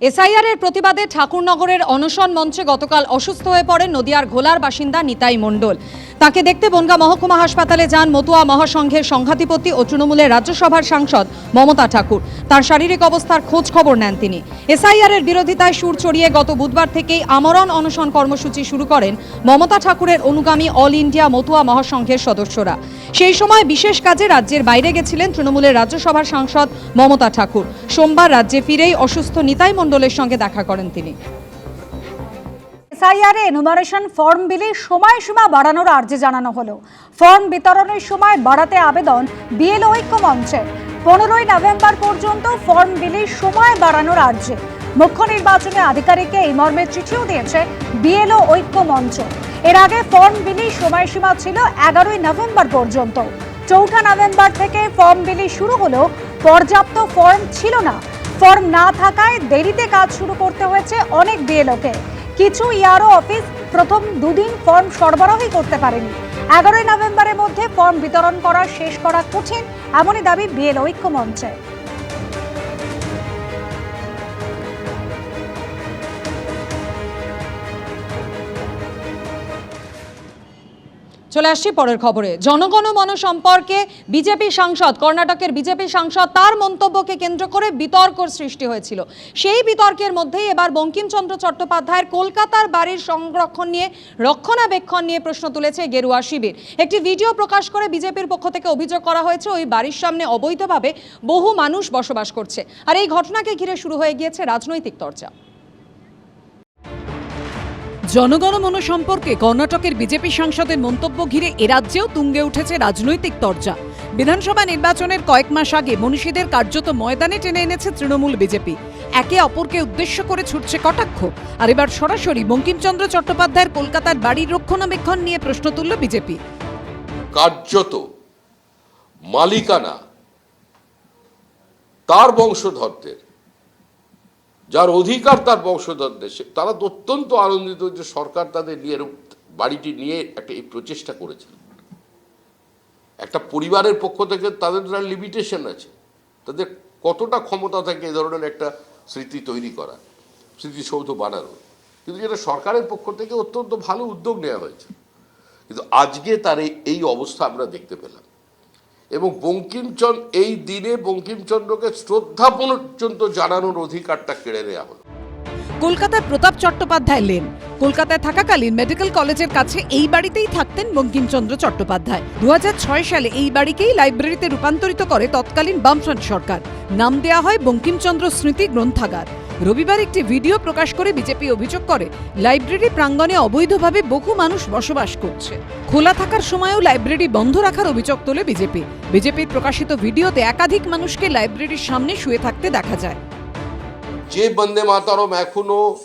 SIR এর প্রতিবাদে ঠাকুরনগরের অনশন মঞ্চে গতকাল অসুস্থ হয়ে পড়েন নদিয়ার ঘোলার বাসিন্দা নিতাই মণ্ডল। তাকে দেখতে বনগা মহকুমা হাসপাতালে যান মতুয়া মহাসংঘের সংঘাধিপতি ও তৃণমূলের রাজ্যসভার সাংসদ মমতা ঠাকুর। তার শারীরিক অবস্থার খোঁজ খবর নেন তিনি। এসআইআর এর বিরোধিতায় সুর চড়িয়ে গত বুধবার থেকেই আমরণ অনশন কর্মসূচি শুরু করেন মমতা ঠাকুরের অনুগামী অল ইন্ডিয়া মতুয়া মহাসংঘের সদস্যরা। সেই সময় বিশেষ কাজে রাজ্যের বাইরে গেছিলেন তৃণমূলের রাজ্যসভার সাংসদ মমতা ঠাকুর। সোমবার রাজ্যে ফিরেই অসুস্থ নিতাই মণ্ডলের সঙ্গে দেখা করেন তিনি। এসআইআর এনুমারেশন ফর্ম বিলি সময়সীমা বাড়ানোর আর্জি জানানো হলো। ফর্ম বিতরণের সময় বাড়াতে আবেদন বিএল ঐক্য মঞ্চে। পনেরোই নভেম্বর পর্যন্ত ফর্ম বিলির সময় বাড়ানোর আর্জি। মুখ্য নির্বাচনী আধিকারিককে এই মর্মে চিঠিও দিয়েছে বিএলও ঐক্য মঞ্চ। এর আগে ফর্ম বিলির সময়সীমা ছিল এগারোই নভেম্বর পর্যন্ত। চৌঠা নভেম্বর থেকে ফর্ম বিলি শুরু হলেও পর্যাপ্ত ফর্ম ছিল না। ফর্ম না থাকায় দেরিতে কাজ শুরু করতে হয়েছে অনেক বিএলওকে। কিছু ইয়ারও অফিস প্রথম দুদিন ফর্ম সরবরাহই করতে পারেনি। এগারোই নভেম্বরের মধ্যে ফর্ম বিতরণ করা শেষ করা কঠিন, এমনই দাবি বিএলও ঐক্য মঞ্চে চলে আসছি পরের খবরে। জনগণমন সম্পর্কে বিজেপি সাংসদ, কর্ণাটকের বিজেপি সাংসদ, তার মন্তব্যকে কেন্দ্র করে বিতর্ক সৃষ্টি হয়েছিল। সেই বিতর্কের মধ্যেই এবার বঙ্কিমচন্দ্র চট্টোপাধ্যায়ের কলকাতার বাড়ির সংরক্ষণ নিয়ে, রক্ষণাবেক্ষণ নিয়ে প্রশ্ন তুলেছে গেরুয়া শিবির। একটি ভিডিও প্রকাশ করে বিজেপির পক্ষ থেকে অভিযোগ করা হয়েছে, ওই বাড়ির সামনে অবৈধভাবে বহু মানুষ বসবাস করছে। আর এই ঘটনাকে ঘিরে শুরু হয়ে গিয়েছে রাজনৈতিক চর্চা জনগণমন সম্পর্কে কর্ণাটকের বিজেপি সাংসদের মন্তব্য ঘিরে এ রাজ্যেও তুঙ্গে উঠেছে রাজনৈতিক তরজা। বিধানসভা নির্বাচনের কয়েক মাস আগে মনীষীদের কার্যত ময়দানে টেনে এনেছে তৃণমূল বিজেপি। একে অপরকে উদ্দেশ্য করে ছুটছে কটাক্ষ। আর এবার সরাসরি বঙ্কিমচন্দ্র চট্টোপাধ্যায়ের কলকাতার বাড়ির রক্ষণাবেক্ষণ নিয়ে প্রশ্ন তুলল বিজেপি। কার্যত মালিকানা তার বংশধরদের। যার অধিকার তার বংশধরদের। সে- তারা অত্যন্ত আনন্দিত যে সরকার তাদের নিয়ে বাড়িটি নিয়ে একটা এই প্রচেষ্টা করেছিল। একটা পরিবারের পক্ষ থেকে তাদের লিমিটেশন আছে। তাদের কতটা ক্ষমতা থাকে এ ধরনের একটা স্মৃতি তৈরি করা, স্মৃতিসৌধ বানানো। কিন্তু যেটা সরকারের পক্ষ থেকে অত্যন্ত ভালো উদ্যোগ নেওয়া হয়েছে। কিন্তু আজকে তার এই অবস্থা আমরা দেখতে পেলাম। এবং বঙ্কিমচন্দ্র, এই দিনে বঙ্কিমচন্দ্রকে শ্রদ্ধা পর্যন্ত জানানোর অধিকারটা কেড়ে নেওয়া হলো। কলকাতার প্রতাপ চট্টোপাধ্যায় লেন। কলকাতায় থাকাকালীন মেডিকেল কলেজের কাছে এই বাড়িতেই থাকতেন বঙ্কিমচন্দ্র চট্টোপাধ্যায়। দু হাজার ছয় সালে এই বাড়িকেই লাইব্রেরিতে রূপান্তরিত করে তৎকালীন বামফ্রন্ট সরকার। নাম দেয়া হয় বঙ্কিমচন্দ্র স্মৃতি গ্রন্থাগার। রবিবার একটি ভিডিও প্রকাশ করে বিজেপি অভিযোগ করে, লাইব্রেরি প্রাঙ্গণে অবৈধভাবে বহু মানুষ বসবাস করছে। খোলা থাকার সময়ও লাইব্রেরি বন্ধ রাখার অভিযোগ তোলে বিজেপি। বিজেপির প্রকাশিত ভিডিওতে একাধিক মানুষকে লাইব্রেরির সামনে শুয়ে থাকতে দেখা যায়। যে বন্দে মাতারম এখনও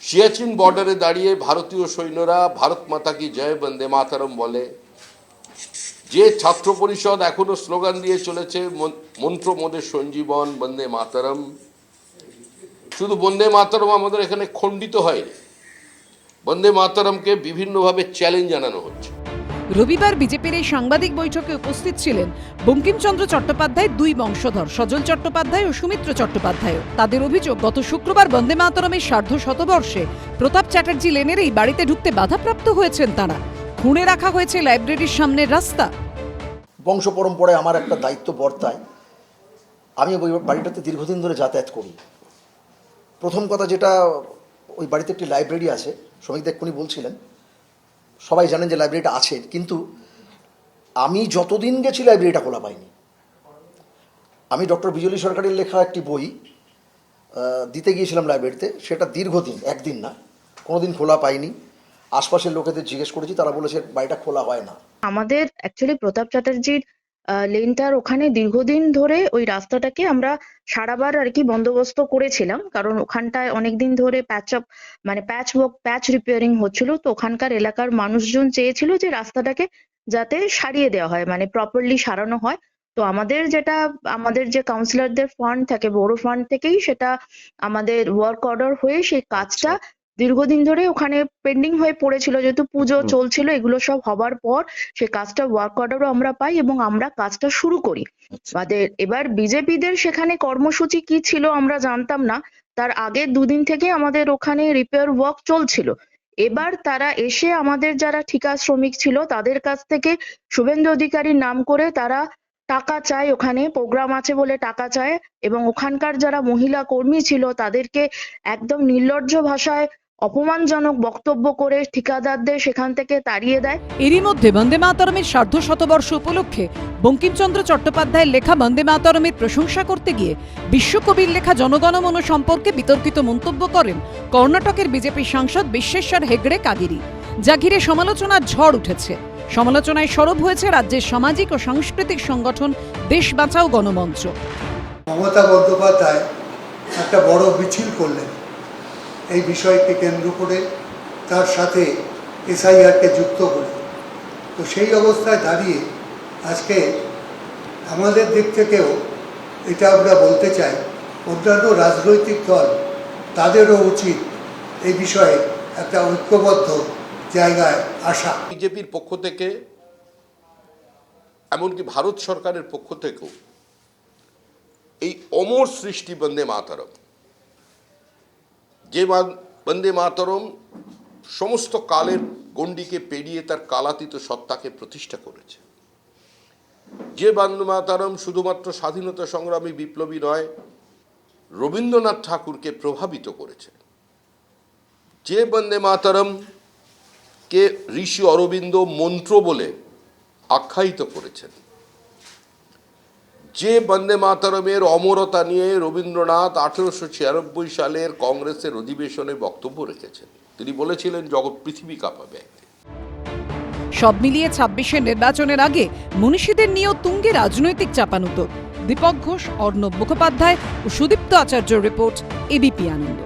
সিয়াচিন বর্ডারে দাঁড়িয়ে ভারতীয় সৈন্যরা ভারত মাতা কি জয় বন্দে মাতারম বলে, যে ছাত্র পরিষদ এখনও স্লোগান দিয়ে চলেছে, মন- মন্ত্র মোদের সঞ্জীবন বন্দে মাতারম। শুধু বন্দে মাতারম আমাদের এখানে খণ্ডিত হয়নি। বন্দে মাতারমকে বিভিন্নভাবে চ্যালেঞ্জ জানানো হচ্ছে। রবিবার বিজেপির এই সাংবাদিক বৈঠকে উপস্থিত ছিলেন বঙ্কিমচন্দ্র চট্টোপাধ্যায় দুই বংশধর সজল চট্টোপাধ্যায় ও সুমিত্র চট্টোপাধ্যায়। তাদের অভিযোগ গত শুক্রবার বন্দে মাতরমের সার্ধ শতবর্ষে প্রতাপ চ্যাটার্জি লেনের এই বাড়িতে ঢুকতে বাধাপ্রাপ্ত হয়েছেন তারা। খুঁড়ে রাখা হয়েছে লাইব্রেরির সামনের রাস্তা। বংশ পরম্পরায় আমার একটা দায়িত্ব বর্তায়। আমি ওই বাড়িটাতে দীর্ঘদিন ধরে যাতায়াত করি। প্রথম কথা যেটা, ওই বাড়িতে একটি লাইব্রেরি আছে শ্রমিক এক্ষুনি বলছিলেন। সবাই জানেন যে লাইব্রেরিটা আছে, কিন্তু আমি যতদিন গেছি লাইব্রেরিটা খোলা পাইনি। আমি ডক্টর বিজলি সরকারের লেখা একটি বই দিতে গিয়েছিলাম লাইব্রেরিতে সেটা দীর্ঘদিন, একদিন না, কোনোদিন খোলা পাইনি। আশপাশের লোকেদের জিজ্ঞেস করেছি, তারা বলেছে বাড়িটা খোলা হয় না। আমাদের অ্যাকচুয়ালি প্রতাপ চ্যাটার্জির লেনটার ওখানে দীর্ঘদিন ধরে ওই রাস্তাটাকে আমরা সারাবার আর কি বন্দোবস্ত করেছিলাম। কারণ ওখানটায় অনেকদিন ধরে প্যাচ আপ মানে প্যাচ ওয়ার্ক প্যাচ রিপেয়ারিং হচ্ছিল। তো ওখানকার এলাকার মানুষজন চেয়েছিল যে রাস্তাটাকে যাতে সারিয়ে দেওয়া হয় মানে প্রপারলি সারানো হয়। তো আমাদের যেটা, আমাদের যে কাউন্সিলরদের ফান্ড থাকে, বড় ফান্ড থেকেই সেটা আমাদের ওয়ার্ক অর্ডার হয়ে সেই কাজটা দীর্ঘদিন ধরে ওখানে পেন্ডিং হয়ে পড়েছিল যেহেতু পুজো চলছিল এগুলো সব হবার পর সে কাজটা ওয়ার্ক অর্ডারও আমরা পাই এবং আমরা কাজটা শুরু করি। আমাদের এবার বিজেপিদের সেখানে কর্মসূচি কি ছিল আমরা জানতাম না। তার আগের দুদিন থেকে আমাদের ওখানে রিপেয়ার ওয়ার্ক চলছিল। এবার তারা এসে আমাদের যারা ঠিকা শ্রমিক ছিল তাদের কাছ থেকে শুভেন্দু অধিকারীর নাম করে তারা টাকা চায় ওখানে প্রোগ্রাম আছে বলে টাকা চায় এবং ওখানকার যারা মহিলা কর্মী ছিল তাদেরকে একদম নির্লজ্জ ভাষায় অপমানজনক বক্তব্য করে ঠিকাদারদের সেখান থেকে তাড়িয়ে দেয়। এরই মধ্যে বন্দে মাতরমের সার্ধ শতবর্ষ উপলক্ষে বঙ্কিমচন্দ্র চট্টোপাধ্যায়ের লেখা বন্দে মাতরমের প্রশংসা করতে গিয়ে বিশ্বকবির লেখা জনগণমন সম্পর্কে বিতর্কিত মন্তব্য করেন কর্ণাটকের বিজেপি সাংসদ বিশ্বেশ্বর হেগড়ে কাগিরি যা ঘিরে সমালোচনার ঝড় উঠেছে। সমালোচনায় সরব হয়েছে রাজ্যের সামাজিক ও সাংস্কৃতিক সংগঠন দেশ বাঁচাও গণমঞ্চ। মমতা বন্দ্যোপাধ্যায় একটা বড় মিছিল করলেন। এই বিষয়কে কেন্দ্র করে তার সাথে এসআইআরকে যুক্ত করে। তো সেই অবস্থায় দাঁড়িয়ে আজকে আমাদের দিক থেকেও এটা আমরা বলতে চাই, অন্যান্য রাজনৈতিক দল তাদেরও উচিত এই বিষয়ে একটা ঐক্যবদ্ধ জায়গায় আসা। বিজেপির পক্ষ থেকে, এমনকি ভারত সরকারের পক্ষ থেকেও এই অমর সৃষ্টি বন্দে মাতরম। যে বন্দে মাতরম সমস্ত কালের গণ্ডিকে পেরিয়ে তার কালাতীত সত্তাকে প্রতিষ্ঠা করেছে। যে বন্দে মাতারম শুধুমাত্র স্বাধীনতা সংগ্রামী বিপ্লবী নয়, রবীন্দ্রনাথ ঠাকুরকে প্রভাবিত করেছে। যে বন্দে মাতারম কে ঋষি অরবিন্দ মন্ত্র বলে আখ্যায়িত করেছেন যে বন্দে মাতরমের অমরতা নিয়ে রবীন্দ্রনাথ আঠেরোশো ছিয়ানব্বই সালের কংগ্রেসের অধিবেশনে বক্তব্য রেখেছেন। তিনি বলেছিলেন, জগৎ পৃথিবী কাঁপাবে সব মিলিয়ে ছাব্বিশের নির্বাচনের আগে মনীষীদের নিয়েও তুঙ্গে রাজনৈতিক চাপানুতো। দীপক ঘোষ, অর্ণব মুখোপাধ্যায় ও সুদীপ্ত আচার্য রিপোর্ট এবিপি আনন্দ।